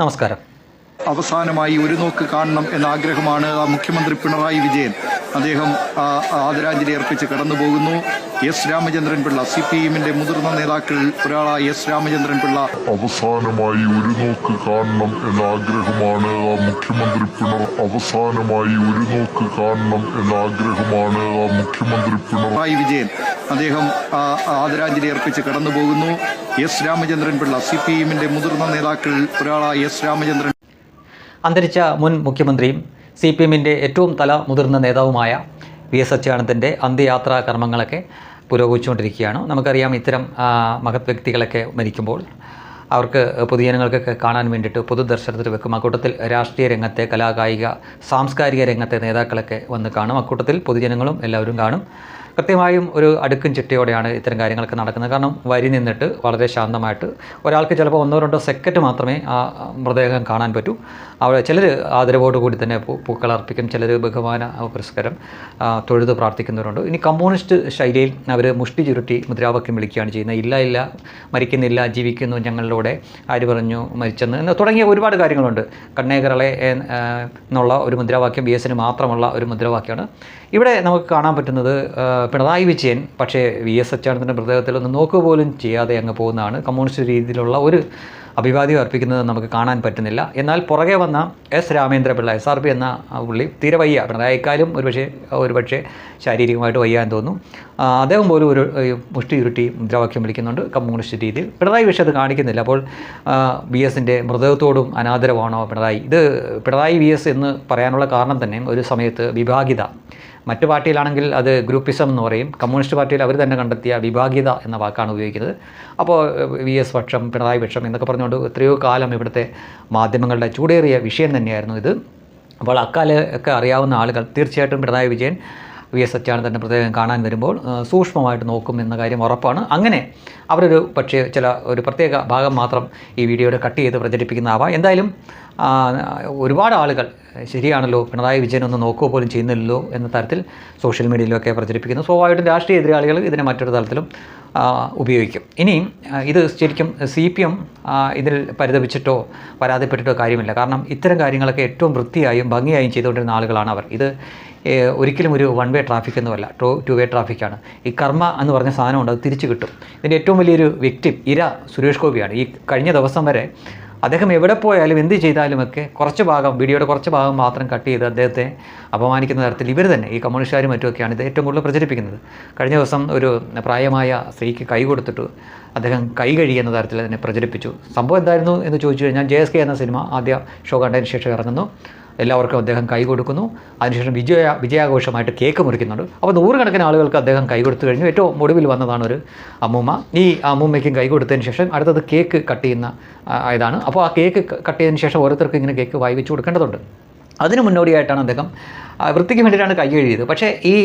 നമസ്കാരം. അവസാനമായി ഒരു നോക്ക് കാണണം എന്ന ആഗ്രഹമാണ് ആ മുഖ്യമന്ത്രി പിണറായി വിജയൻ. അദ്ദേഹം ആ, ആദരാഞ്ജലി അർപ്പിച്ച് കടന്നു പോകുന്നു S Ramachandran Pillai C P എമ്മിന്റെ മുതിർന്ന നേതാക്കളിൽ ഒരാളായ എസ് രാമചന്ദ്രൻ പിള്ള. അവസാനമായി ഒരു നോക്ക് കാണണം എന്ന ആഗ്രഹമാണ് മുഖ്യമന്ത്രി പിണറായി അവസാനമായി ഒരു നോക്ക് കാണണം എന്ന ആഗ്രഹമാണ് മുഖ്യമന്ത്രി പിണറായി വിജയൻ. അദ്ദേഹം ആ, ആദരാഞ്ജലി അർപ്പിച്ച് കടന്നു പോകുന്നു S Ramachandran Pillai C P എമ്മിന്റെ മുതിർന്ന നേതാക്കളിൽ ഒരാളായ എസ് രാമചന്ദ്രൻ. അന്തരിച്ച മുൻ മുഖ്യമന്ത്രിയും സി പി എമ്മിന്റെ ഏറ്റവും തല മുതിർന്ന നേതാവുമായ വി എസ് അച്യുതാനന്ദന്റെ അന്ത്യയാത്രാ കർമ്മങ്ങളൊക്കെ പുരോഗമിച്ചുകൊണ്ടിരിക്കുകയാണ്. നമുക്കറിയാം ഇത്തരം മഹത് വ്യക്തികളൊക്കെ മരിക്കുമ്പോൾ അവർക്ക് പൊതുജനങ്ങൾക്കൊക്കെ കാണാൻ വേണ്ടിയിട്ട് പൊതുദർശനത്തിൽ വെക്കും. അക്കൂട്ടത്തിൽ രാഷ്ട്രീയ രംഗത്തെ കലാകായിക സാംസ്കാരിക രംഗത്തെ നേതാക്കളൊക്കെ വന്ന് കാണും. അക്കൂട്ടത്തിൽ പൊതുജനങ്ങളും എല്ലാവരും കാണും. കൃത്യമായും ഒരു അടുക്കും ചിട്ടയോടെയാണ് ഇത്തരം കാര്യങ്ങളൊക്കെ നടക്കുന്നത്. കാരണം വരി നിന്നിട്ട് വളരെ ശാന്തമായിട്ട് ഒരാൾക്ക് ചിലപ്പോൾ ഒന്നോ രണ്ടോ സെക്കൻഡ് മാത്രമേ ആ മൃതദേഹം കാണാൻ പറ്റൂ. അവിടെ ചിലർ ആദരവോട് കൂടി തന്നെ പൂക്കൾ അർപ്പിക്കും ചിലർ ബഹുമാന പുരസ്കാരം തൊഴുത് പ്രാർത്ഥിക്കുന്നവരുണ്ട്. ഇനി കമ്മ്യൂണിസ്റ്റ് ശൈലിയിൽ അവർ മുഷ്ടി ചുരുട്ടി മുദ്രാവാക്യം വിളിക്കുകയാണ് ചെയ്യുന്നത്. ഇല്ല ഇല്ല മരിക്കുന്നില്ല ജീവിക്കുന്നു ഞങ്ങളിലൂടെ ആര് പറഞ്ഞു മരിച്ചെന്ന് എന്ന് തുടങ്ങിയ ഒരുപാട് കാര്യങ്ങളുണ്ട്. കണ്ണേകരളെ എന്നുള്ള ഒരു മുദ്രാവാക്യം ബി എസിന് മാത്രമുള്ള ഒരു മുദ്രാവാക്യമാണ്. ഇവിടെ നമുക്ക് കാണാൻ പറ്റുന്നത് പിണറായി വിജയൻ പക്ഷേ വി എസ് അച്യുതാനന്ദന്റെ മൃതദേഹത്തിൽ ഒന്ന് നോക്കുക പോലും ചെയ്യാതെ അങ്ങ് പോകുന്നതാണ്. കമ്മ്യൂണിസ്റ്റ് രീതിയിലുള്ള ഒരു അഭിവാദ്യം അർപ്പിക്കുന്നത് നമുക്ക് കാണാൻ പറ്റുന്നില്ല. എന്നാൽ പുറകെ വന്ന S Ramendrapillai S R P എന്ന പുള്ളി തീരെ വയ്യ. പിണറായിക്കാലും ഒരുപക്ഷെ ഒരുപക്ഷെ ശാരീരികമായിട്ട് വയ്യാൻ എന്ന് തോന്നുന്നു അദ്ദേഹം പോലും ഒരു മുഷ്ടി ഉരുട്ടി മുദ്രാവാക്യം വിളിക്കുന്നുണ്ട് കമ്മ്യൂണിസ്റ്റ് രീതിയിൽ. പിണറായി പക്ഷേ അത് കാണിക്കുന്നില്ല. അപ്പോൾ വി എസിന്റെ മൃതദേഹത്തോടും അനാദരവാണോ പിണറായി? ഇത് പിണറായി വി എസ് എന്ന് പറയാനുള്ള കാരണം തന്നെ ഒരു സമയത്ത് വിഭാഗിത മറ്റു പാർട്ടിയിലാണെങ്കിൽ അത് ഗ്രൂപ്പിസം എന്ന് പറയും. കമ്മ്യൂണിസ്റ്റ് പാർട്ടിയിൽ അവർ തന്നെ കണ്ടെത്തിയ വിഭാഗീയത എന്ന വാക്കാണ് ഉപയോഗിക്കുന്നത്. അപ്പോൾ വി എസ് പക്ഷം പിണറായി പക്ഷം എന്നൊക്കെ പറഞ്ഞുകൊണ്ട് എത്രയോ കാലം ഇവിടുത്തെ മാധ്യമങ്ങളുടെ ചൂടേറിയ വിഷയം തന്നെയായിരുന്നു ഇത്. അപ്പോൾ അക്കാലൊക്കെ അറിയാവുന്ന ആളുകൾ തീർച്ചയായിട്ടും പിണറായി വിജയൻ വി എസ് സത്യാനന്ദന്റെ പ്രത്യേകം കാണാൻ വരുമ്പോൾ സൂക്ഷ്മമായിട്ട് നോക്കും എന്ന കാര്യം ഉറപ്പാണ്. അങ്ങനെ അവരൊരു പക്ഷേ ചില ഒരു പ്രത്യേക ഭാഗം മാത്രം ഈ വീഡിയോയുടെ കട്ട് ചെയ്ത് പ്രചരിപ്പിക്കുന്നതാവാം എന്തായാലും ഒരുപാട് ആളുകൾ ശരിയാണല്ലോ പിണറായി വിജയൻ ഒന്ന് നോക്കുക പോലും ചെയ്യുന്നില്ലല്ലോ എന്ന തരത്തിൽ സോഷ്യൽ മീഡിയയിലൊക്കെ പ്രചരിപ്പിക്കുന്നു. സ്വാഭാവികമായിട്ടും രാഷ്ട്രീയ എതിരാളികൾ ഇതിനെ മറ്റൊരു തലത്തിലും ഉപയോഗിക്കും. ഇനി ഇത് ശരിക്കും സി പി എം ഇതിൽ പരിതപിച്ചിട്ടോ പരാതിപ്പെട്ടിട്ടോ കാര്യമില്ല. കാരണം ഇത്തരം കാര്യങ്ങളൊക്കെ ഏറ്റവും വൃത്തിയായും ഭംഗിയായും ചെയ്തുകൊണ്ടിരുന്ന ആളുകളാണ് അവർ. ഇത് ഒരിക്കലും ഒരു വൺ വേ ട്രാഫിക് ഒന്നുമല്ല ടു ടു വേ ട്രാഫിക്കാണ് ഈ കർമ്മ എന്ന് പറഞ്ഞ സാധനമുണ്ട് അത് തിരിച്ചു കിട്ടും. ഇതിന്റെ ഏറ്റവും വലിയൊരു വ്യക്തി ഇര സുരേഷ് ഗോപിയാണ്. ഈ കഴിഞ്ഞ ദിവസം വരെ അദ്ദേഹം എവിടെ പോയാലും എന്ത് ചെയ്താലുമൊക്കെ കുറച്ച് ഭാഗം വീഡിയോയുടെ കുറച്ച് ഭാഗം മാത്രം കട്ട് ചെയ്ത് അദ്ദേഹത്തെ അപമാനിക്കുന്ന തരത്തിൽ ഇവർ തന്നെ ഈ കമ്മ്യൂണിസ്റ്റുകാരും മറ്റുമൊക്കെയാണ് ഇത് ഏറ്റവും കൂടുതൽ പ്രചരിപ്പിക്കുന്നത്. കഴിഞ്ഞ ദിവസം ഒരു പ്രായമായ സ്ത്രീക്ക് കൈ കൊടുത്തിട്ട് അദ്ദേഹം കൈ കഴിയുന്ന തരത്തിൽ തന്നെ പ്രചരിപ്പിച്ചു. സംഭവം എന്തായിരുന്നു എന്ന് ചോദിച്ചു കഴിഞ്ഞാൽ ജെ എസ് കെ എന്ന സിനിമ ആദ്യ ഷോ കണ്ടതിന് ശേഷം ഇറങ്ങുന്നു. എല്ലാവർക്കും അദ്ദേഹം കൈ കൊടുക്കുന്നു. അതിനുശേഷം വിജയ വിജയാഘോഷമായിട്ട് കേക്ക് മുറിക്കുന്നുണ്ട്. അപ്പോൾ നൂറുകണക്കിന് ആളുകൾക്ക് അദ്ദേഹം കൈ കൊടുത്തു കഴിഞ്ഞു. ഏറ്റവും ഒടുവിൽ വന്നതാണ് ഒരു അമ്മൂമ്മ. ഈ അമ്മൂമ്മയ്ക്കും കൈ കൊടുത്തതിന് ശേഷം അടുത്തത് കേക്ക് കട്ട് ചെയ്യുന്ന ഇതാണ്. അപ്പോൾ ആ കേക്ക് കട്ട് ചെയ്തതിന് ശേഷം ഓരോരുത്തർക്കും ഇങ്ങനെ കേക്ക് വായി വെച്ച് കൊടുക്കേണ്ടതുണ്ട്. അതിന് മുന്നോടിയായിട്ടാണ് അദ്ദേഹം വൃത്തിക്ക് വേണ്ടിയിട്ടാണ് കൈ കഴുകിയത്. പക്ഷേ ഈ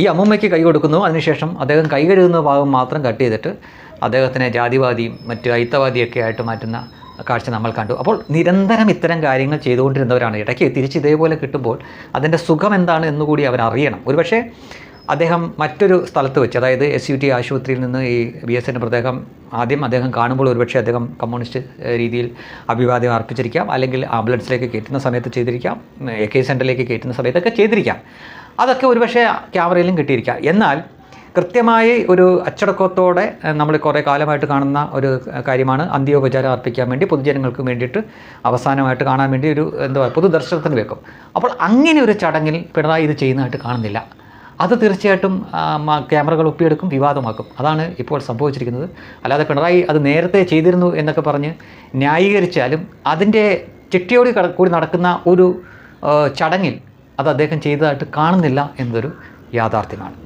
ഈ അമ്മൂമ്മയ്ക്ക് കൈ കൊടുക്കുന്നു. അതിനുശേഷം അദ്ദേഹം കൈ കഴുകുന്ന ഭാഗം മാത്രം കട്ട് ചെയ്തിട്ട് അദ്ദേഹത്തിനെ ജാതിവാദിയും മറ്റ് അയിത്തവാദിയൊക്കെ ആയിട്ട് മാറ്റുന്ന കാഴ്ച നമ്മൾ കണ്ടു. അപ്പോൾ നിരന്തരം ഇത്തരം കാര്യങ്ങൾ ചെയ്തുകൊണ്ടിരുന്നവരാണ്. ഇടയ്ക്ക് തിരിച്ച് ഇതേപോലെ കിട്ടുമ്പോൾ അതിന്റെ സുഖം എന്താണ് എന്നുകൂടി അവർ അറിയണം. ഒരുപക്ഷേ അദ്ദേഹം മറ്റൊരു സ്ഥലത്ത് വെച്ച് അതായത് എസ് യു ടി ആശുപത്രിയിൽ നിന്ന് ഈ ബി എസ് എന്റെ മൃതദേഹം ആദ്യം അദ്ദേഹം കാണുമ്പോൾ ഒരുപക്ഷെ അദ്ദേഹം കമ്മ്യൂണിസ്റ്റ് രീതിയിൽ അഭിവാദ്യം അർപ്പിച്ചിരിക്കാം. അല്ലെങ്കിൽ ആംബുലൻസിലേക്ക് കയറ്റുന്ന സമയത്ത് ചെയ്തിരിക്കാം. എ കെ സെന്ററിലേക്ക് കയറ്റുന്ന സമയത്തൊക്കെ ചെയ്തിരിക്കാം. അതൊക്കെ ഒരുപക്ഷെ ക്യാമറയിലും കിട്ടിയിരിക്കാം. എന്നാൽ കൃത്യമായി ഒരു അച്ചടക്കത്തോടെ നമ്മൾ കുറേ കാലമായിട്ട് കാണുന്ന ഒരു കാര്യമാണ് അന്ത്യോപചാരം അർപ്പിക്കാൻ വേണ്ടി പൊതുജനങ്ങൾക്ക് വേണ്ടിയിട്ട് അവസാനമായിട്ട് കാണാൻ വേണ്ടി ഒരു എന്താ പറയുക പൊതുദർശനത്തിന് വെക്കും. അപ്പോൾ അങ്ങനെ ഒരു ചടങ്ങിൽ പിണറായി ഇത് ചെയ്യുന്നതായിട്ട് കാണുന്നില്ല. അത് തീർച്ചയായിട്ടും ക്യാമറകൾ ഒപ്പിയെടുക്കും വിവാദമാക്കും. അതാണ് ഇപ്പോൾ സംഭവിച്ചിരിക്കുന്നത്. അല്ലാതെ പിണറായി അത് നേരത്തെ ചെയ്തിരുന്നു എന്നൊക്കെ പറഞ്ഞ് ന്യായീകരിച്ചാലും അതിന്റെ ചിട്ടിയോട് കൂടി നടക്കുന്ന ഒരു ചടങ്ങിൽ അത് അദ്ദേഹം ചെയ്തതായിട്ട് കാണുന്നില്ല എന്നൊരു യാഥാർത്ഥ്യമാണ്.